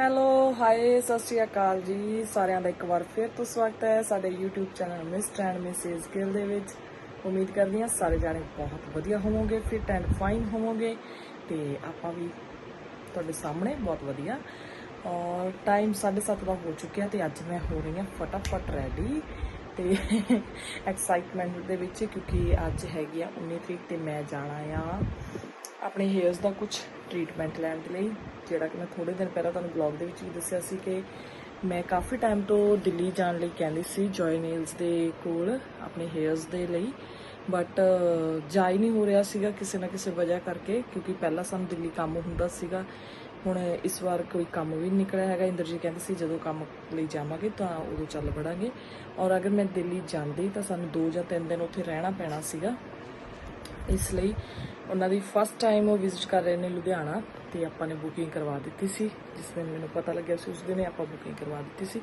Hello hi ਸਤਿ ਸ਼੍ਰੀ ਅਕਾਲ ਜੀ। ਸਾਰਿਆਂ ਦਾ ਇੱਕ ਵਾਰ ਫਿਰ ਤੋਂ ਸਵਾਗਤ ਹੈ ਸਾਡੇ YouTube channel mister and missus Gill ਦੇ ਵਿੱਚ। ਉਮੀਦ ਕਰਦੀ ਹਾਂ ਸਾਰੇ ਜਾਣੇ ਬਹੁਤ ਵਧੀਆ ਹੋਵੋਗੇ ਫਿਟ ਐਂਡ ਫਾਈਨ ਹੋਵੋਗੇ ਤੇ ਆਪਾਂ ਵੀ ਤੁਹਾਡੇ ਸਾਹਮਣੇ ਬਹੁਤ ਵਧੀਆ। ਔਰ ਟਾਈਮ 7:30 ਦਾ ਹੋ ਚੁੱਕਿਆ ਤੇ ਅੱਜ ਮੈਂ ਹੋ ਰਹੀ ਹਾਂ ਫਟਾਫਟ ਰੈਡੀ ਤੇ ਐਕਸਾਈਟਮੈਂਟ ਦੇ ਵਿੱਚ ਕਿਉਂਕਿ ਅੱਜ ਹੈਗੀ ਆ 19 ਤਰੀਕ ਤੇ ਮੈਂ ਜਾਣਾ ਆ। ਆਪਣੇ ਹੇਅਰਸ ਦਾ ਕੁਝ ਟ੍ਰੀਟਮੈਂਟ ਲੈਣ ਦੇ ਲਈ, ਜਿਹੜਾ ਕਿ ਮੈਂ ਥੋੜੇ ਦਿਨ ਪਹਿਲਾਂ ਤੁਹਾਨੂੰ ਬਲੌਗ ਦੇ ਵਿੱਚ ਵੀ ਦੱਸਿਆ ਸੀ ਕਿ ਮੈਂ ਕਾਫੀ ਟਾਈਮ ਤੋਂ ਦਿੱਲੀ ਜਾਣ ਲਈ ਕਹਿੰਦੀ ਸੀ ਜੋਏ ਨੇਲਸ ਦੇ ਕੋਲ ਆਪਣੇ ਹੇਅਰਸ ਦੇ ਲਈ। ਬਟ ਜਾ ਹੀ ਨਹੀਂ ਹੋ ਰਿਹਾ ਸੀਗਾ ਕਿਸੇ ਨਾ ਕਿਸੇ ਵਜ੍ਹਾ ਕਰਕੇ, ਕਿਉਂਕਿ ਪਹਿਲਾਂ ਸਾਨੂੰ ਦਿੱਲੀ ਕੰਮ ਹੁੰਦਾ ਸੀਗਾ। ਹੁਣ ਇਸ ਵਾਰ ਕੋਈ ਕੰਮ ਵੀ ਨਹੀਂ ਨਿਕਲਿਆ ਹੈਗਾ। ਇੰਦਰ ਜੀ ਕਹਿੰਦੇ ਸੀ, ਜਦੋਂ ਕੰਮ ਲਈ ਜਾਵਾਂਗੇ ਤਾਂ ਉਦੋਂ ਚੱਲ ਵੜਾਂਗੇ। ਔਰ ਅਗਰ ਮੈਂ ਦਿੱਲੀ ਜਾਂਦੀ ਤਾਂ ਸਾਨੂੰ 2 ਜਾਂ 3 ਦਿਨ ਉੱਥੇ ਰਹਿਣਾ ਪੈਣਾ ਸੀਗਾ। ਇਸ ਲਈ ਉਹਨਾਂ ਦੀ ਫਸਟ ਟਾਈਮ ਉਹ ਵਿਜ਼ਿਟ ਕਰ ਰਹੇ ਨੇ ਲੁਧਿਆਣਾ ਤੇ ਆਪਾਂ ਨੇ ਬੁਕਿੰਗ ਕਰਵਾ ਦਿੱਤੀ ਸੀ, ਜਿਸ ਦਿਨ ਮੈਨੂੰ ਪਤਾ ਲੱਗਿਆ ਸੀ ਉਸ ਦਿਨ ਹੀ ਆਪਾਂ ਬੁਕਿੰਗ ਕਰਵਾ ਦਿੱਤੀ ਸੀ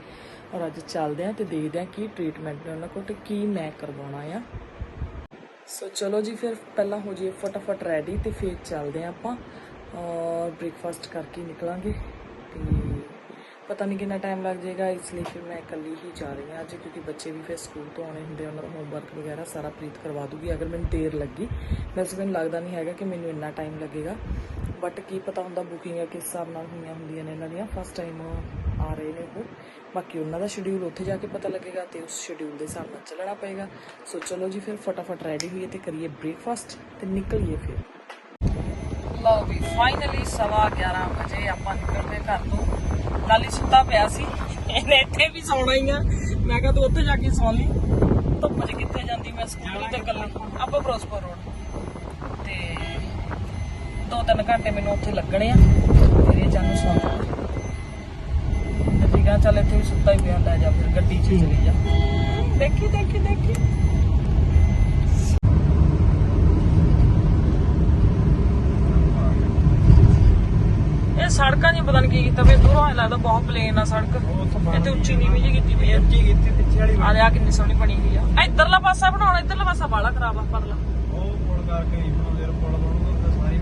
ਔਰ ਅੱਜ ਚੱਲਦੇ ਆਂ ਤੇ ਦੇਖਦੇ ਆਂ ਕੀ ਟ੍ਰੀਟਮੈਂਟ ਨੇ ਉਹਨਾਂ ਕੋਲ ਤੇ ਕੀ ਮੈਂ ਕਰਵਾਉਣਾ ਆ। ਸੋ ਚਲੋ ਜੀ, ਫਿਰ ਪਹਿਲਾਂ ਹੋ ਜਾਈਏ ਫਟਾਫਟ ਰੈਡੀ ਤੇ ਫਿਰ ਚੱਲਦੇ ਆਂ ਆਪਾਂ। ਔਰ ਬ੍ਰੇਕਫਾਸਟ ਕਰਕੇ ਨਿਕਲਾਂਗੇ। ਪਤਾ ਨਹੀਂ ਕਿੰਨਾ ਟਾਈਮ ਲੱਗ ਜਾਏਗਾ ਇਸ ਲਈ ਫਿਰ ਮੈਂ ਇਕੱਲੀ ਹੀ ਜਾ ਰਹੀ ਹਾਂ ਅੱਜ ਕਿਉਂਕਿ ਬੱਚੇ ਵੀ ਫਿਰ ਸਕੂਲ ਤੋਂ ਆਉਣੇ ਹੁੰਦੇ ਆ, ਉਹਨਾਂ ਦਾ ਹੋਮਵਰਕ ਵਗੈਰਾ ਸਾਰਾ ਪ੍ਰੀਤ ਕਰਵਾ ਦੂਗੀ ਅਗਰ ਮੈਨੂੰ ਦੇਰ ਲੱਗੀ। ਵੈਸੇ ਮੈਨੂੰ ਲੱਗਦਾ ਨਹੀਂ ਹੈਗਾ ਕਿ ਮੈਨੂੰ ਇੰਨਾ ਟਾਈਮ ਲੱਗੇਗਾ ਬਟ ਕੀ ਪਤਾ ਹੁੰਦਾ ਬੁਕਿੰਗਾਂ ਕਿਸ ਹਿਸਾਬ ਨਾਲ ਹੋਈਆਂ ਹੁੰਦੀਆਂ ਨੇ ਇਹਨਾਂ ਦੀਆਂ। ਫਸਟ ਟਾਈਮ ਆ ਰਹੇ ਨੇ ਉਹ। ਬਾਕੀ ਉਹਨਾਂ ਦਾ ਸ਼ਡਿਊਲ ਉੱਥੇ ਜਾ ਕੇ ਪਤਾ ਲੱਗੇਗਾ ਤੇ ਉਸ ਸ਼ਡਿਊਲ ਦੇ ਹਿਸਾਬ ਨਾਲ ਚੱਲਣਾ ਪਏਗਾ। ਸੋ ਚਲੋ ਜੀ ਫਿਰ ਫਟਾਫਟ ਰੈਡੀ ਹੋਈਏ ਤੇ ਕਰੀਏ ਬ੍ਰੇਕਫਾਸਟ ਤੇ ਨਿਕਲੀਏ ਫਿਰ। ਲਓ ਵੀ ਫਾਈਨਲੀ ਸਵਾ 11 ਵਜੇ ਆਪਾਂ ਨਿਕਲਦੇ ਘਰ ਤੋਂ। ਲਾਲੀ ਸੁੱਤਾ ਪਿਆ ਸੀ। ਇਹਨੇ ਇੱਥੇ ਵੀ ਸੌਣਾ ਹੀ ਆ। ਮੈਂ ਕਿਹਾ ਤੂੰ ਉੱਥੇ ਜਾ ਕੇ ਸੌਂ ਲਈ। ਧੁੱਪ 'ਚ ਕਿੱਥੇ ਜਾਂਦੀ ਮੈਂ ਸਕੂਟਰੀ ਤੇ ਇਕੱਲੀ ਆਪਾਂ ਫਿਰੋਜ਼ਪੁਰ ਰੋਡ ਤੇ ਦੋ ਤਿੰਨ ਘੰਟੇ ਮੈਨੂੰ ਉੱਥੇ ਲੱਗਣੇ ਆ। ਫਿਰ ਇਹ ਜਾਨੂੰ ਸੌਂ ਜਾਣਾ। ਤੇ ਠੀਕਾ ਚੱਲ ਇੱਥੇ ਵੀ ਸੁੱਤਾ ਹੀ ਪਿਆ ਲੈ ਜਾ ਫਿਰ ਗੱਡੀ 'ਚ ਚਲੀ ਜਾ। ਦੇਖੀ ਦੇਖੀ ਦੇਖੀ ਇਹ ਸੜਕਾਂ ਨਹੀਂ ਪਤਾ ਨਹੀਂ ਕੀ ਕੀਤਾ ਵੀ ਦੂਰੋਂ ਐਂ ਲੱਗਦਾ ਬਹੁਤ ਪਲੇਨ ਆ ਸੜਕ। ਇੱਥੇ ਉੱਚੀ ਨੀਵੀਂ ਜਿਹੀ ਕੀਤੀ ਪਈ ਆ। ਉੱਚੀ ਕੀਤੀ ਪਿੱਛੇ ਵਾਲੀ ਆ ਲਿਆ ਕਿੰਨੀ ਸੋਹਣੀ ਬਣੀ ਹੋਈ ਆ। ਇਧਰਲਾ ਪਾਸਾ ਬਣਾਉਣਾ ਇਧਰਲਾ ਪਾਸਾ ਬਾਲਾ ਖਰਾਬ ਆ ਪਰਲਾ। ਉਹ ਪੁਲ ਕਰਕੇ ਹੀ ਬਣਾਉਂਦੇ ਆ ਪੁਲ ਬਣੂਗਾ ਤਾਂ ਸਾਰੀ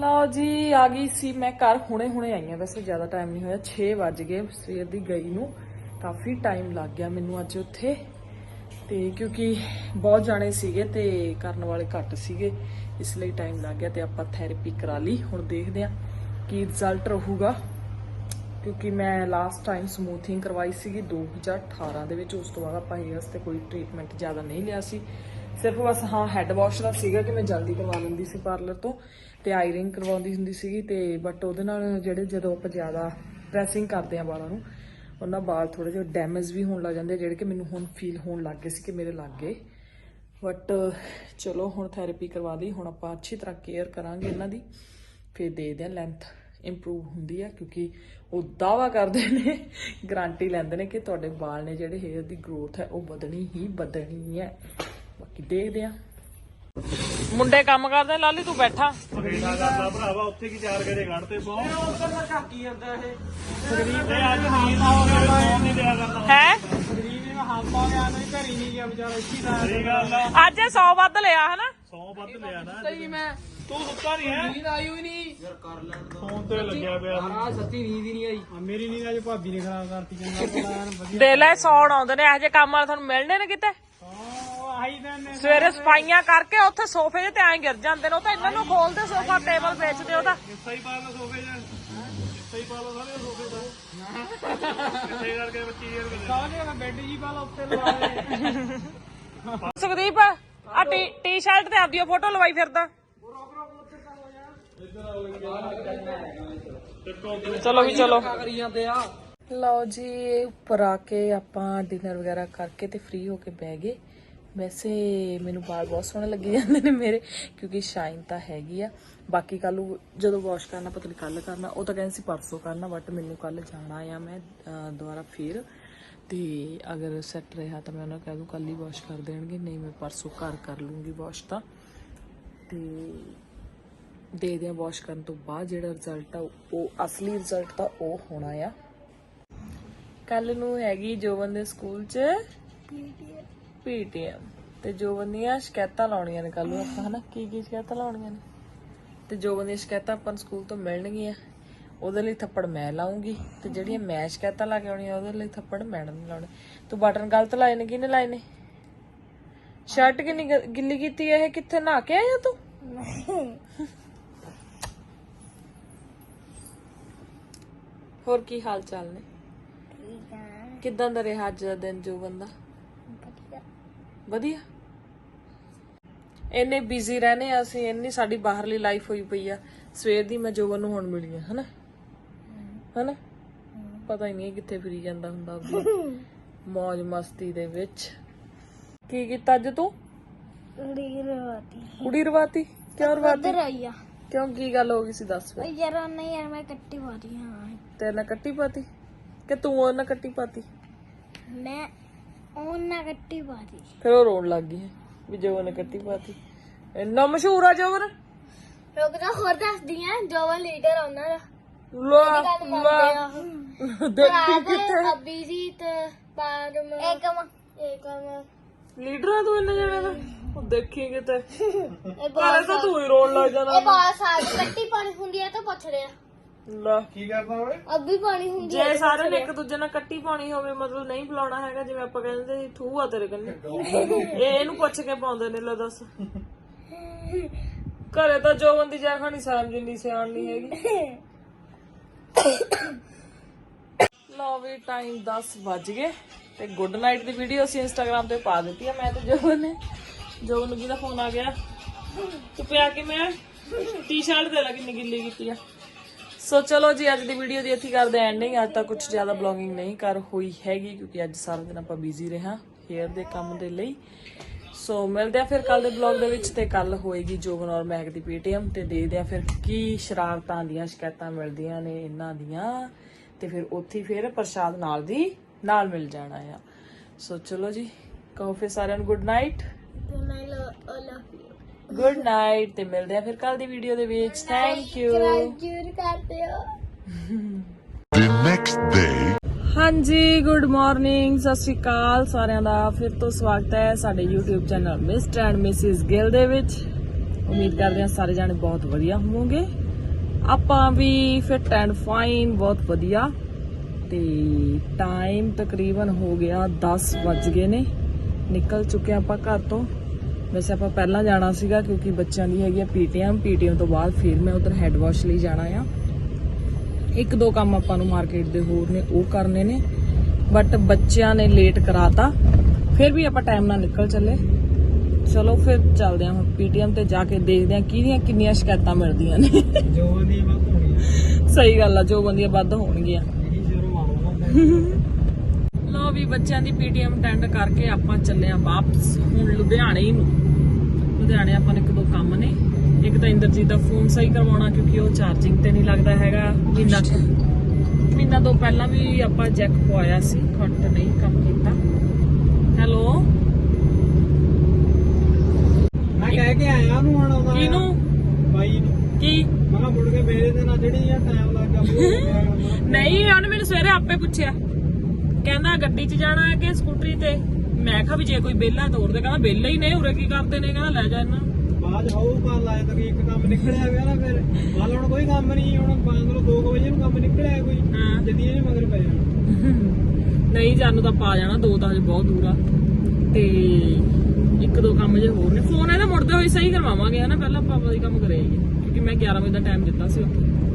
ਲਓ ਜੀ ਆ ਗਈ ਸੀ ਮੈਂ ਘਰ ਹੁਣੇ ਹੁਣੇ ਆਈ ਆ ਵੈਸੇ ਜ਼ਿਆਦਾ ਟਾਈਮ ਨਹੀਂ ਹੋਇਆ 6 ਵੱਜ ਗਏ ਸਵੇਰ ਦੀ ਗਈ ਨੂੰ। ਕਾਫੀ ਟਾਈਮ ਲੱਗ ਗਿਆ ਮੈਨੂੰ ਅੱਜ ਉੱਥੇ। ਤੇ ਕਿਉਂਕਿ ਬਹੁਤ ਜਾਣੇ ਸੀਗੇ ਤੇ ਕਰਨ ਵਾਲੇ ਘੱਟ ਸੀਗੇ, ਇਸ ਲਈ ਟਾਈਮ ਲੱਗ ਗਿਆ ਤੇ ਆਪਾਂ ਥੈਰੇਪੀ ਕਰਾ ਲਈ। ਹੁਣ ਦੇਖਦੇ ਆ ਕੀ ਰਿਜ਼ਲਟ ਰਹੂਗਾ। ਕਿਉਂਕਿ ਮੈਂ ਲਾਸਟ ਟਾਈਮ ਸਮੂਥਿੰਗ ਕਰਵਾਈ ਸੀਗੀ 2018 ਦੇ ਵਿੱਚ, ਉਸ ਤੋਂ ਬਾਅਦ ਆਪਾਂ ਹੇਅਰਸ ਤੇ ਕੋਈ ਟ੍ਰੀਟਮੈਂਟ ਜ਼ਿਆਦਾ ਨਹੀਂ ਲਿਆ ਸੀ। ਸਿਰਫ ਬਸ ਹਾਂ ਹੈੱਡ ਵਾਸ਼ ਦਾ ਸੀਗਾ ਕਿ ਮੈਂ ਜਲਦੀ ਕਰਵਾ ਲੈਂਦੀ ਸੀ ਪਾਰਲਰ ਤੋਂ ਤੇ ਆਇਰਿੰਗ ਕਰਵਾਉਂਦੀ ਹੁੰਦੀ ਸੀਗੀ ਤੇ ਬਟ ਉਹਦੇ ਨਾਲ ਜਿਹੜੇ ਜਦੋਂ ਆਪਾਂ ਜ਼ਿਆਦਾ ਪ੍ਰੈਸਿੰਗ ਕਰਦੇ ਆ ਵਾਲਾਂ ਨੂੰ ਉਹਨਾਂ ਵਾਲ ਥੋੜੇ ਜਿਹਾ ਡੈਮੇਜ ਵੀ ਹੋਣ ਲੱਗ ਜਾਂਦੇ ਆ, ਜਿਹੜੇ ਕਿ ਮੈਨੂੰ ਹੁਣ ਫੀਲ ਹੋਣ ਲੱਗ ਗਏ ਸੀ ਕਿ ਮੇਰੇ ਲੱਗ। ਗਏ ਬਟ ਚਲੋ ਹੁਣ ਥੈਰੇਪੀ ਕਰਵਾ ਲਈ ਹੁਣ ਆਪਾਂ ਅੱਛੀ ਤਰ੍ਹਾਂ ਕੇਅਰ ਕਰਾਂਗੇ ਇਹਨਾਂ ਦੀ ਫਿਰ ਦੇਖਦੇ ਆ ਲੈਂਥ ਇੰਪਰੂਵ ਹੁੰਦੀ ਆ ਕਿਉਂਕਿ ਉਹ ਦਾਵਾ ਕਰਦੇ ਨੇ ਗਾਰੰਟੀ ਲੈਂਦੇ ਨੇ ਕਿ ਤੁਹਾਡੇ ਵਾਲ ਨੇ ਜਿਹੜੇ ਹੇਅਰ ਦੀ ਗਰੋਥ ਹੈ ਉਹ ਵਧਣੀ ਹੀ ਵਧਣੀ ਹੈ। ਬਾਕੀ ਦੇਖਦੇ ਆ ਮੁੰਡੇ ਕੰਮ ਕਰਦੇ ਲਾਲੀ ਤੂੰ ਬੈਠਾ। ਰੇਡਾ ਕਰਦਾ ਭਰਾਵਾ ਉੱਥੇ ਕੀ ਚਾਰ ਗੇੜੇ ਕੱਢਦੇ ਬਹੁਤ ਉੱਧਰ ਦਾ ਝਾਕੀ ਜਾਂਦਾ ਇਹ। ਤੇ ਅੱਜ ਨੀਂਦ ਆ ਫੋਨ ਨਹੀਂ ਦਿਆ ਕਰਦਾ? ਹੈ? ਸਰੀਰ ਨੇ ਹੱਥ ਪਾ ਗਿਆ ਨਹੀਂ ਘਰੀ ਨਹੀਂ ਗਿਆ ਵਿਚਾਰਾ ਇੱਥੇ ਦਾ ਸਹੀ ਗੱਲ ਆ। ਅੱਜ 100 ਵੱਧ ਲਿਆ ਹਨਾ? 100 ਵੱਧ ਲਿਆ ਨਾ ਸਹੀ ਮੈਂ। ਤੂੰ ਸੁੱਤਾ ਨਹੀਂ ਹੈ? ਨੀਂਦ ਆਈ ਹੋਈ ਨਹੀਂ। ਫੋਨ ਤੇ ਲੱਗਿਆ ਪਿਆ। ਸੀ ਆ ਸੱਚੀ ਨੀਂਦ ਹੀ ਨਹੀਂ ਆਈ। ਆ, ਮੇਰੀ ਨੀਂਦ ਅੱਜ ਭਾਬੀ ਨੇ ਖਰਾਬ ਕਰਤੀ ਚੰਗਾ। ਪਲਾਨ ਵਧੀਆ ਦੇ ਲੈ ਸੌਣ ਆਉਂਦੇ ਨੇ ਇਹੋ ਜਿਹੇ ਕੰਮ ਵਾਲੇ ਤੁਹਾਨੂੰ ਮਿਲਣੇ ਨੇ ਕਿਤੇ? ਸਵੇਰੇ ਸਫਾਈਆਂ ਕਰਕੇ ਉੱਥੇ ਸੋਫੇ 'ਤੇ ਐਂ ਗਿਰ ਜਾਂਦੇ ਨੇ ਉਹ ਤਾਂ ਇਹਨਾਂ ਨੂੰ ਖੋਲਦੇ ਸੋਫਾ ਟੇਬਲ ਵੇਚਦੇ ਉਹਦਾ ਹਿੱਸਾ ਹੀ ਪਾ ਲਓ ਸੋਫੇ 'ਚ ਹਿੱਸਾ ਹੀ ਪਾ ਲਓ ਸਾਰੇ ਸੋਫੇ ਦਾ ਇਸੇ ਕਰਕੇ ਬੱਚੀ ਯਾਰ ਕਿਤੇ ਸਾਰੇ ਮੈਂ ਬੈੱਡ ਜੀ ਵਾਲਾ ਉੱਤੇ ਲਵਾਏ ਸੁਖਦੀਪ ਆ ਟੀ ਟੀ-ਸ਼ਰਟ ਤੇ ਆਪਦੀ ਫੋਟੋ ਲਵਾਈ ਫਿਰਦਾ। ਚਲੋ ਵੀ ਚਲੋ। ਕਰੀ ਜਾਂਦੇ ਆ ਲਓ ਜੀ ਉੱਪਰ ਆ ਕੇ ਆਪਾਂ ਡਿਨਰ ਵਗੈਰਾ ਕਰਕੇ ਤੇ ਫ੍ਰੀ ਹੋ ਕੇ ਬਹਿ ਗਏ। ਵੈਸੇ ਮੈਨੂੰ ਵਾਲ ਬਹੁਤ ਸੋਹਣੇ ਲੱਗੇ ਜਾਂਦੇ ਨੇ ਮੇਰੇ, ਕਿਉਂਕਿ ਸ਼ਾਈਨ ਤਾਂ ਹੈਗੀ ਆ। ਬਾਕੀ ਕੱਲ ਜਦੋਂ ਵਾਸ਼ ਕਰਨਾ, ਪਤਾ ਨਹੀਂ ਕੱਲ ਕਰਨਾ, ਉਹ ਤਾਂ ਕਹਿੰਦੇ ਸੀ ਪਰਸੋਂ ਕਰਨਾ ਬਟ ਮੈਨੂੰ ਕੱਲ ਜਾਣਾ ਆ ਮੈਂ ਦੁਬਾਰਾ ਫੇਰ। ਤੇ ਅਗਰ ਸੈੱਟ ਰਿਹਾ ਤਾਂ ਮੈਂ ਉਹਨਾਂ ਨੂੰ ਕਹਿ ਦੂੰ ਕੱਲ ਹੀ ਵਾਸ਼ ਕਰ ਦੇਣਗੇ, ਨਹੀਂ ਮੈਂ ਪਰਸੋਂ ਘਰ ਕਰ ਲੂੰਗੀ ਵਾਸ਼ ਤਾਂ। ਤੇ ਦੇ ਦਿਆਂ ਵਾਸ਼ ਕਰਨ ਤੋਂ ਬਾਅਦ ਜਿਹੜਾ ਰਿਜ਼ਲਟ ਆ, ਉਹ ਅਸਲੀ ਰਿਜ਼ਲਟ ਤਾਂ ਉਹ ਹੋਣਾ ਆ। ਕੱਲ ਨੂੰ ਹੈਗੀ ਜੋਵਨ ਦੇ ਸਕੂਲ 'ਚ। ਪੀਟੀਐਮ ਤੇ ਜੋਬਨ ਦੀਆਂ ਸ਼ਿਕਾਇਤਾਂ ਲਾਉਣੀਆਂ ਨੇ ਕੱਲ ਨੂੰ ਆਪਾਂ ਹਨਾ? ਕੀ ਕੀ ਸ਼ਿਕਾਇਤਾਂ ਲਾਉਣੀਆਂ ਨੇ? ਤੇ ਜੋਬਨ ਦੀਆਂ ਸ਼ਿਕਾਇਤਾਂ ਆਪਾਂ ਨੂੰ ਸਕੂਲ ਤੋਂ ਮਿਲਣਗੀਆਂ ਉਹਦੇ ਲਈ ਥੱਪੜ ਮੈਂ ਲਾਉਂਗੀ ਤੇ ਜਿਹੜੀਆਂ ਮੈਂ ਸ਼ਿਕਾਇਤਾਂ ਲਾ ਕੇ ਆਉਣੀਆਂ ਉਹਦੇ ਲਈ ਥੱਪੜ ਮੈਡਮ ਨੇ ਲਾਉਣੇ। ਤੂੰ ਬਟਨ ਗਲਤ ਲਾਏ ਨੇ ਕਿਹਨੇ ਲਾਏ ਨੇ? ਸ਼ਰਟ ਕਿੰਨੀ ਗਿੱਲੀ ਕੀਤੀ ਹੈ ਇਹ ਕਿੱਥੇ ਨਹਾ ਕੇ ਆਇਆ ਤੂੰ? ਹੋਰ ਕੀ ਹਾਲ ਚਾਲ ਨੇ? ਕਿੱਦਾਂ ਦਾ ਰਿਹਾ ਅੱਜ ਦਾ ਦਿਨ ਜੋ ਬੰਦਾ? ਵਧੀਆ। ਇੰਨੇ ਬਿਜ਼ੀ ਰਹਨੇ ਆ ਅਸੀਂ ਇੰਨੀ ਸਾਡੀ ਬਾਹਰਲੀ ਲਾਈਫ ਹੋਈ ਪਈ ਆ। ਸਵੇਰ ਦੀ ਮੈਂ ਜੋਬਨ ਨੂੰ ਹੁਣ ਮਿਲੀ ਆ ਹਨਾ? ਹਨਾ? ਪਤਾ ਹੀ ਨਹੀਂ ਕਿੱਥੇ ਫਿਰੀ ਜਾਂਦਾ ਹੁੰਦਾ ਆਪਣੀ ਮौज ਮਸਤੀ ਦੇ ਵਿੱਚ। ਕੀ ਕੀਤਾ ਅੱਜ ਤੂੰ? ਉੜੀ ਰਵਾਤੀ। ਕੁੜੀ ਰਵਾਤੀ? ਕਿਉਂ ਰਵਾਤੀ? ਉਧਰ ਆਈ ਆ। ਕਿਉਂ? ਕੀ ਗੱਲ ਹੋ ਗਈ ਸੀ ਦੱਸ ਫਿਰ। ਯਾਰ ਨਹੀਂ ਯਾਰ ਮੈਂ ਕੱਟੀ ਵਾਰੀ ਹਾਂ। ਤੇਰੇ ਨਾਲ ਕੱਟੀ ਪਾਤੀ? ਕਿ ਤੂੰ ਉਹਨਾਂ ਕੱਟੀ ਪਾਤੀ? ਮੈਂ ਉਹਨਾਂ ਕੱਟੀ ਵਾਰੀ ਫਿਰ ਉਹ ਰੋਣ ਲੱਗ ਗਈ ਵੀ ਜੋਬਨ ਨੇ ਕੱਟੀ ਪਾਤੀ। ਇੰਨਾ ਮਸ਼ਹੂਰ ਆ ਜੋਬਨ? ਰੁਕ ਜਾ ਹੋਰ ਦੱਸਦੀ ਆ ਜੋਵਨ ਲੀਡਰ ਉਹਨਾਂ ਦਾ। ਲਾ ਲਾ। ਆ। ਦੇਖੀ ਕਿੱਥੇ ਅਭਿਜੀਤ ਪਾਰਮ ਏਕਮ। ਏਕਮ। ਲੀਡਰਾਂ ਤੋਂ ਇੰਨੇ ਜਣੇ ਦਾ? ਉਹ ਦੇਖੀ ਕਿਤੇ ਇਹ ਤਾਂ ਤੂੰ ਹੀ ਰੋਣ ਲੱਗ ਜਾਣਾ। ਬਾਹਰ ਸਾਰੀ ਕੱਟੀ ਪਾਣੀ ਹੁੰਦੀ ਹੈ ਤਾਂ ਪੁੱਛ ਰਿਹਾ। ਲਾ। ਕੀ ਕਰਦਾ ਓਏ? ਅੱਬੀ ਪਾਣੀ ਹੁੰਦੀ ਜੇ ਸਾਰੇ ਨੇ ਇੱਕ ਦੂਜੇ ਨਾਲ ਕੱਟੀ ਪਾਉਣੀ ਹੋਵੇ ਮਤਲਬ ਨਹੀਂ ਬੁਲਾਉਣਾ ਹੈਗਾ ਜਿਵੇਂ ਆਪਾਂ ਕਹਿੰਦੇ ਸੀ ਥੂ ਆ ਤੇਰੇ ਕੰਨੇ। ਇਹ ਇਹਨੂੰ ਪੁੱਛ ਕੇ ਪਾਉਂਦੇ ਨੇ ਲੈ ਦੱਸ। ਘਰੇ ਤਾਂ ਜੋ ਬੰਦੀ ਜਾ ਖਾਣੀ ਸਾਮ ਜਿੰਨੀ ਸਿਆਣ ਨਹੀਂ ਹੈਗੀ। ਲਓ ਵੀ ਟਾਈਮ 10 ਵੱਜ ਗਏ ਤੇ ਗੁੱਡ ਨਾਈਟ ਦੀ ਵੀਡੀਓ ਅਸੀਂ ਇੰਸਟਾਗ੍ਰam ਤੇ ਪਾ ਦਿੱਤੀ ਆ। ਮੈਂ ਤੇ ਜੋਬਨ ਨੇ। ਜੋਬਨ ਨੂੰ ਫੋਨ ਆ ਗਿਆ? ਤੂੰ ਪਿਆ ਕੇ ਮੈਂ ਟੀ-ਸ਼ਰਟ ਦੇ ਲਾ ਕਿੰਨੀ ਗਿੱਲੀ ਕੀਤੀ ਆ। ਸੋ ਚਲੋ ਜੀ, ਅੱਜ ਦੀ ਵੀਡੀਓ ਦੀ ਇੱਥੇ ਕਰਦੇ ਐਂਡਿੰਗ ਅੱਜ ਤਾਂ ਕੁਝ ਜ਼ਿਆਦਾ ਬਲੌਗਿੰਗ ਨਹੀਂ ਕਰ ਹੋਈ ਹੈਗੀ, ਕਿਉਂਕਿ ਅੱਜ ਸਾਰਾ ਦਿਨ ਆਪਾਂ ਬਿਜ਼ੀ ਰਹਾ ਹੇਅਰ ਦੇ ਕੰਮ ਦੇ ਲਈ। ਸੋ ਮਿਲਦੇ ਆ ਫਿਰ ਕੱਲ ਦੇ ਬਲੌਗ ਦੇ ਵਿੱਚ ਤੇ ਕੱਲ ਹੋਏਗੀ ਜੋਬਨ ਔਰ ਮਹਿਕ ਦੀ ਪੀਟੀਐਮ ਤੇ ਦੇਖਦੇ ਆ ਫਿਰ ਕੀ ਸ਼ਰਾਰਤਾਂ ਦੀਆਂ ਸ਼ਿਕਾਇਤਾਂ ਮਿਲਦੀਆਂ ਨੇ ਇਹਨਾਂ ਦੀਆਂ। ਤੇ ਫਿਰ ਉੱਥੇ ਫਿਰ ਪ੍ਰਸ਼ਾਦ ਨਾਲ ਦੀ ਨਾਲ ਮਿਲ ਜਾਣਾ ਆ। ਸੋ ਚਲੋ ਜੀ, ਕਹੋ ਫਿਰ ਸਾਰਿਆਂ ਨੂੰ ਗੁੱਡ ਨਾਈਟ ਤੇ ਮੈਂ ਲਵ ਯੂ ਗੁੱਡ ਨਾਈਟ ਤੇ ਮਿਲਦੇ ਆ ਫਿਰ ਕੱਲ ਦੀ ਵੀਡੀਓ ਦੇ ਵਿੱਚ। ਥੈਂਕ ਯੂ ਜੂਰ ਕਰਦੇ ਹੋ The next day. ਹਾਂਜੀ ਗੁੱਡ ਮਾਰਨਿੰਗ ਸਤਿ ਸ਼੍ਰੀ ਅਕਾਲ ਸਾਰਿਆਂ ਦਾ। ਫਿਰ ਤੋਂ ਸਵਾਗਤ ਹੈ ਸਾਡੇ YouTube channel mister and missus Gill ਦੇ ਵਿੱਚ। ਉਮੀਦ ਕਰਦੇ ਹਾਂ ਸਾਰੇ ਜਾਣੇ ਬਹੁਤ ਵਧੀਆ ਹੋਵੋਗੇ। ਆਪਾਂ ਵੀ ਫਿਟ ਐਂਡ ਫਾਈਨ ਬਹੁਤ ਵਧੀਆ। ਤੇ ਟਾਈਮ ਤਕਰੀਬਨ ਹੋ ਗਿਆ 10 ਵੱਜ ਗਏ ਨੇ। ਨਿਕਲ ਚੁੱਕੇ ਆਪਾਂ ਘਰ ਤੋਂ। ਵੈਸੇ ਆਪਾਂ ਪਹਿਲਾਂ ਜਾਣਾ ਸੀਗਾ ਕਿਉਂਕਿ ਬੱਚਿਆਂ ਦੀ ਹੈਗੀ ਆ ਪੀਟੀਐਮ ਪੀਟੀਐਮ ਤੋਂ ਬਾਅਦ ਫਿਰ ਮੈਂ ਉਧਰ ਹੈਡ ਵਾਸ਼ ਲਈ ਜਾਣਾ ਆ। ਇੱਕ ਦੋ ਕੰਮ ਆਪਾਂ ਨੂੰ ਮਾਰਕੀਟ ਦੇ ਹੋਰ ਨੇ ਉਹ ਕਰਨੇ ਨੇ। ਬਟ ਬੱਚਿਆਂ ਨੇ ਲੇਟ ਕਰਾਤਾ। ਫਿਰ ਵੀ ਆਪਾਂ ਟਾਈਮ ਨਾਲ ਨਿਕਲ ਚੱਲੇ। ਚਲੋ ਫਿਰ ਚੱਲਦੇ ਹਾਂ ਹੁਣ ਪੀਟੀਐਮ ਤੇ ਜਾ ਕੇ ਦੇਖਦੇ ਹਾਂ ਕਿਹਦੀਆਂ ਕਿੰਨੀਆਂ ਸ਼ਿਕਾਇਤਾਂ ਮਿਲਦੀਆਂ ਨੇ। ਜੋ ਦੀ ਬਾਤ ਹੋਣੀ ਸਹੀ ਗੱਲ ਆ ਜੋ ਬੰਦੀਆਂ ਵੱਧ ਹੋਣਗੀਆਂ। ਲੋ ਵੀ ਬੱਚਿਆਂ ਦੀ ਪੀਟੀਐਮ ਅਟੈਂਡ ਕਰਕੇ ਆਪਾਂ ਚੱਲੇ ਆ ਵਾਪਸ ਹੁਣ ਲੁਧਿਆਣੇ ਨੂੰ। ਲੁਧਿਆਣੇ ਆਪਾਂ ਨੇ ਇੱਕ ਦੋ ਕੰਮ ਨੇ। ਇੱਕ ਤਾਂ ਇੰਦਰਜੀਤ ਦਾ ਫੋਨ ਸਹੀ ਕਰਵਾਉਣਾ ਕਿਉਂਕਿ ਉਹ ਚਾਰਜਿੰਗ ਤੇ ਨਹੀਂ ਲੱਗਦਾ ਹੈਗਾ। ਮਹੀਨਾ ਮਹੀਨਾ ਤੋਂ ਪਹਿਲਾਂ ਵੀ ਆਪਾਂ ਜੈਕ ਪਵਾਇਆ ਸੀ ਘੱਟ ਨਹੀਂ ਕੰਮ ਕੀਤਾ। ਹੈਲੋ? ਮੈਂ ਕਹਿ ਕੇ ਆਇਆ ਉਹਨੂੰ ਹੁਣ ਕਿਹਨੂੰ? ਬਾਈ ਨੂੰ। ਕੀ? ਮੈਂ ਕਿਹਾ ਮੁੜ ਕੇ ਮੇਰੇ ਦੇ ਨਾਲ ਜਿਹੜੀ ਆ ਟਾਈਮ ਲੱਗ। ਨਹੀਂ ਉਹਨੇ ਮੈਨੂੰ ਸਵੇਰੇ ਆਪੇ ਪੁੱਛਿਆ। ਕਹਿੰਦਾ ਗੱਡੀ 'ਚ ਜਾਣਾ ਕਿ ਸਕੂਟਰੀ ਤੇ? ਮੈਂ ਕਿਹਾ ਵੀ ਜੇ ਕੋਈ ਬੇਲਾ ਤੋੜ ਦੇ ਕਹਿੰਦਾ ਬੇਲਾ ਹੀ ਨਹੀਂ ਉਰੇ ਕੀ ਕਰਦੇ ਨੇ? ਕਹਿੰਦਾ ਲੈ ਜਾ ਇਹਨਾਂ। ਬਾਅਦ ਹੋਊਗਾ ਲਾਇਆ ਤੱਕ ਇੱਕ ਕੰਮ ਨਿਕਲਿਆ ਗਿਆ ਨਾ ਫਿਰ। ਮੰਨ ਹੁਣ ਕੋਈ ਕੰਮ ਨਹੀਂ ਹੁਣ 5 ਤੋਂ 2 ਵਜੇ ਨੂੰ ਕੰਮ ਨਿਕਲਿਆ ਕੋਈ। ਹਾਂ। ਜਦੀ ਮਗਰ ਪੈ ਜਾਣਾ ਨਹੀਂ ਜਾਨੂੰ ਤਾਂ ਪਾ ਜਾਣਾ ਦੋ ਤਾਂ ਹਜੇ ਬਹੁਤ ਦੂਰ ਆ। ਤੇ ਇੱਕ ਦੋ ਕੰਮ ਜੇ ਹੋਰ ਨੇ। ਫੋਨ ਇਹਦਾ ਮੁੜਦੇ ਹੋਏ ਸਹੀ ਕਰਵਾਵਾਂਗੇ ਹਨਾ ਪਹਿਲਾਂ ਪਾਪਾ ਦੀ ਕੰਮ ਕਰੇਗੀ ਕਿਉਂਕਿ ਮੈਂ 11 ਵਜੇ ਦਾ ਟਾਈਮ ਦਿੱਤਾ ਸੀ ਉੱਥੇ।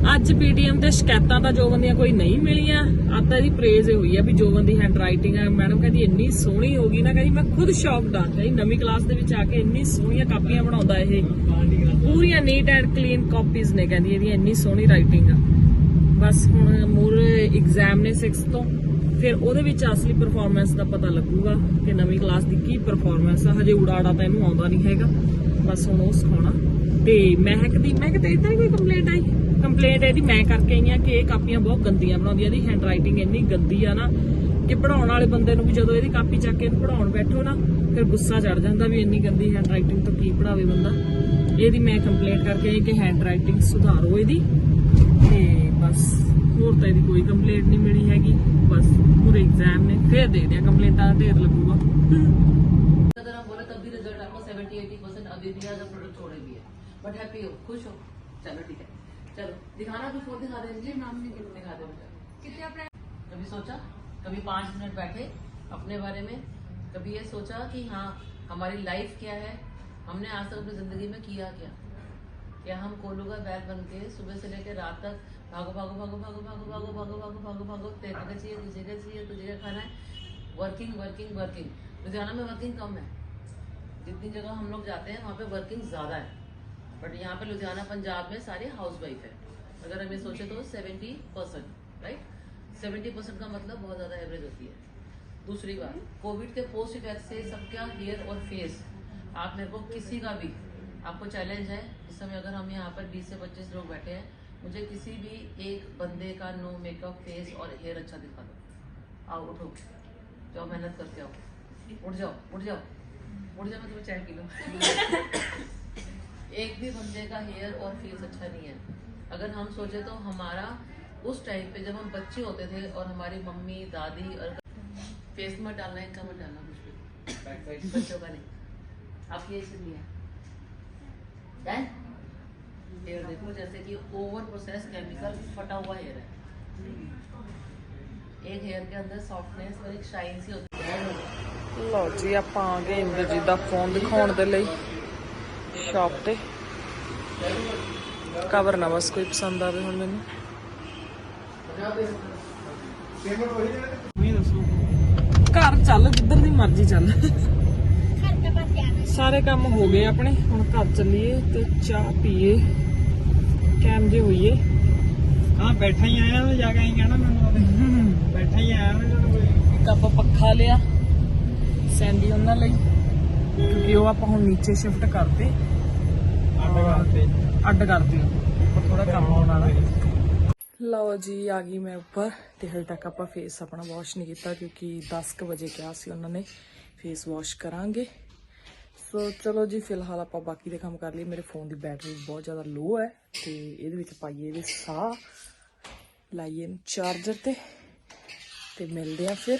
ਅੱਜ ਪੀਟੀਐਮ ਤੇ ਸ਼ਿਕਾਇਤਾਂ ਤਾਂ ਜੋਬਨ ਦੀਆਂ ਕੋਈ ਨਹੀਂ ਮਿਲੀਆਂ। ਅੱਜ ਤਾਂ ਪ੍ਰੇਜ਼ ਹੋਈ ਆ ਵੀ ਜੋਬਨ ਦੀ ਹੈਂਡ ਰਾਈਟਿੰਗ ਆ। ਮੈਡਮ ਕਹਿੰਦੀ ਇੰਨੀ ਸੋਹਣੀ ਹੋ ਗਈ ਨਾ, ਕਹਿੰਦੀ ਮੈਂ ਖੁਦ ਸ਼ੌਕਡ ਆ। ਕਹਿੰਦੀ ਨਵੀਂ ਕਲਾਸ ਦੇ ਵਿੱਚ ਆ ਕੇ ਇੰਨੀ ਸੋਹਣੀਆਂ ਕਾਪੀਆਂ ਬਣਾਉਂਦਾ ਇਹ। ਪੂਰੀਆਂ ਨੀਟ ਐਂਡ ਕਲੀਨ ਕਾਪੀਜ਼ ਨੇ ਕਹਿੰਦੀ ਇਹਦੀ ਇੰਨੀ ਸੋਹਣੀ ਰਾਈਟਿੰਗ ਆ। ਬਸ ਹੁਣ ਮੂਰ ਐਗਜ਼ਾਮ ਨੇ 6 ਤੋਂ। ਫਿਰ ਉਹਦੇ ਵਿੱਚ ਅਸਲੀ ਪਰਫਾਰਮੈਂਸ ਦਾ ਪਤਾ ਲੱਗੂਗਾ ਕਿ ਨਵੀਂ ਕਲਾਸ ਦੀ ਕੀ ਪਰਫਾਰਮੈਂਸ ਆ। ਹਜੇ ਉਡਾੜਾ ਤਾਂ ਇਹਨੂੰ ਆਉਂਦਾ ਨਹੀਂ ਹੈਗਾ। ਬਸ ਹੁਣ ਉਹ ਸਿਖਾਉਣਾ। ਤੇ ਮਹਿਕ ਦੀ ਮੈਂ ਕਿਤੇ ਇਦਾਂ ਕੋਈ ਕੰਪਲੇਂਟ ਆਈ? ਕੰਪਲੇਂਟ ਇਹਦੀ ਮੈਂ ਕਰਕੇ ਆਈ ਆ ਕਿ ਇਹ ਕਾਪੀਆਂ ਬਹੁਤ ਗੰਦੀਆਂ ਬਣਾਉਂਦੀ ਆ ਇਹਦੀ ਹੈਂਡ ਰਾਈਟਿੰਗ ਇੰਨੀ ਗੰਦੀ ਆ ਨਾ ਕਿ ਪੜਾਉਣ ਵਾਲੇ ਬੰਦੇ ਨੂੰ ਵੀ ਜਦੋਂ ਇਹਦੀ ਕਾਪੀ ਚੱਕ ਕੇ ਇਹਨੂੰ ਪੜਾਉਣ ਬੈਠੋ ਨਾ ਫਿਰ ਗੁੱਸਾ ਚੜ ਜਾਂਦਾ ਵੀ ਇੰਨੀ ਗੰਦੀ ਹੈਂਡ ਰਾਈਟਿੰਗ ਤੋਂ ਕੀ ਪੜਾਵੇ ਬੰਦਾ ਇਹਦੀ ਮੈਂ ਕੰਪਲੇਂਟ ਕਰਕੇ ਆਈ ਕਿ ਹੈਂਡ ਰਾਈਟਿੰਗ ਸੁਧਾਰੋ ਇਹਦੀ ਤੇ ਬਸ ਹੋਰ ਤਾਂ ਇਹਦੀ ਕੋਈ ਕੰਪਲੇਂਟ ਨਹੀਂ ਮਿਲੀ ਹੈਗੀ ਬਸ ਪੂਰੇ ਐਗਜ਼ਾਮ ਨੇ ਫਿਰ ਦੇਖਦੇ ਆ ਕੰਪਲੇਂਟਾਂ ਦਾ ਢੇਰ लगूगा अगर हम बोले तब भी रिजल्ट आपको 70 80 परसेंट अभी भी आज प्रोडक्ट छोड़े भी है बट हैप्पी हो खुश हो चलो ठीक है चलो दिखाना भी फ़ोन दिखा दे जी नाम नहीं दिखा दे कितने कभी सोचा कभी पाँच मिनट बैठे अपने बारे में कभी ये सोचा कि हाँ हमारी लाइफ क्या है हमने आज तक अपनी ज़िंदगी में किया क्या क्या हम कोलू का बैग बन के सुबह से लेकर रात तक भागो भागो भागो भागो भागो भागो भागो भागो भागो भागो तेरे का चाहिए तुझे का चाहिए तुझे का खाना है वर्किंग वर्किंग वर्किंग लुधियाना में वर्किंग कम है जितनी जगह हम लोग जाते हैं वहाँ पे वर्किंग ज़्यादा है बट यहाँ पे लुधियाना पंजाब में सारे हाउस वाइफ है। अगर हमें सोचे तो seventy percent right seventy percent का मतलब बहुत ज़्यादा एवरेज होती है। दूसरी बात कोविड के पोस्ट इफ़ेक्ट से सबका हेयर और फेस आप मेरे को किसी का भी आपको चैलेंज है इस समय अगर हम यहाँ पर 20 से 25 लोग बैठे हैं मुझे किसी भी एक बंदे का नो मेकअप फेस और हेयर अच्छा दिखा दो। आओ उठो। जाओ मेहनत करके आओ। उठ जाओ उठ जाओ। उठ जाओ मैं तुम्हें चाय पी लूँ। एक भी बंदे का हेयर और फेस अच्छा नहीं है अगर हम सोचे तो हमारा उस टाइम पे जब हम बच्चे होते थे और हमारी मम्मी दादी और फेस मत डालना इनका मत डालना कुछ भी बच्चों का नहीं आप ये इसलिए डन हेयर देखो जैसे कि ओवर प्रोसेस केमिकल फटा हुआ हेयर है एक हेयर के अंदर सॉफ्टनेस और एक शाइन सी होती है ਲਓ ਜੀ ਆਪਾਂ ਆ ਗਏ ਇੰਦਰਜੀਤ ਦਾ ਫੋਨ ਦਿਖਾਉਣ ਦੇ ਲਈ ਸ਼ਾਪ ਤੇ ਕਵਰ ਨਾ ਬਸ ਕੋਈ ਪਸੰਦ ਆਵੇ ਹੁਣ ਮੈਨੂੰ। ਘਰ ਚੱਲ ਜਿੱਧਰ ਦੀ ਮਰਜ਼ੀ ਚੱਲ। ਸਾਰੇ ਕੰਮ ਹੋ ਗਏ ਆਪਣੇ ਹੁਣ ਘਰ ਚੱਲੀਏ ਤੇ ਚਾਹ ਪੀਏ। ਕੈਮ ਜੇ ਹੋਈਏ। ਹਾਂ ਬੈਠਾ ਹੀ ਆਇਆ ਤਾਂ ਜਾ ਕੇ ਆਈ ਕਹਿਣਾ ਮੈਨੂੰ ਬੈਠਾ ਹੀ ਆਇਆ ਨਾ ਜਦੋਂ ਕੋਈ। ਇੱਕ ਆਪਾਂ ਪੱਖਾ ਲਿਆ ਸੈਂਡੀ ਉਹਨਾਂ ਲਈ ਕਿਉਂਕਿ ਉਹ ਆਪਾਂ ਹੁਣ ਨੀਚੇ ਸ਼ਿਫਟ ਕਰਤੇ ਅੱਡ ਕਰਤੀ ਉੱਪਰ ਥੋੜਾ ਕੰਮ ਹੋਣ ਵਾਲਾ। ਲਓ ਜੀ, ਆ ਗਈ ਮੈਂ ਉੱਪਰ ਤੇ ਹਲ ਤੱਕ ਆਪਾਂ ਫੇਸ ਆਪਣਾ ਵਾਸ਼ ਨਹੀਂ ਕੀਤਾ ਕਿਉਂਕਿ 10 ਕੁ ਵਜੇ ਕਿਹਾ ਸੀ ਉਹਨਾਂ ਨੇ ਫੇਸ ਵਾਸ਼ ਕਰਾਂਗੇ। ਸੋ ਚਲੋ ਜੀ, ਫਿਲਹਾਲ ਆਪਾਂ ਬਾਕੀ ਦੇ ਕੰਮ ਕਰ ਲਈਏ। ਮੇਰੇ ਫੋਨ ਦੀ ਬੈਟਰੀ ਬਹੁਤ ਜ਼ਿਆਦਾ ਲੋ ਹੈ ਤੇ ਇਹਦੇ ਵਿੱਚ ਪਾਈਏ ਇਹਦੇ ਸਾਹ। ਲਾਈਏ ਚਾਰਜਰ ਤੇ ਤੇ ਮਿਲਦੇ ਆ ਫਿਰ।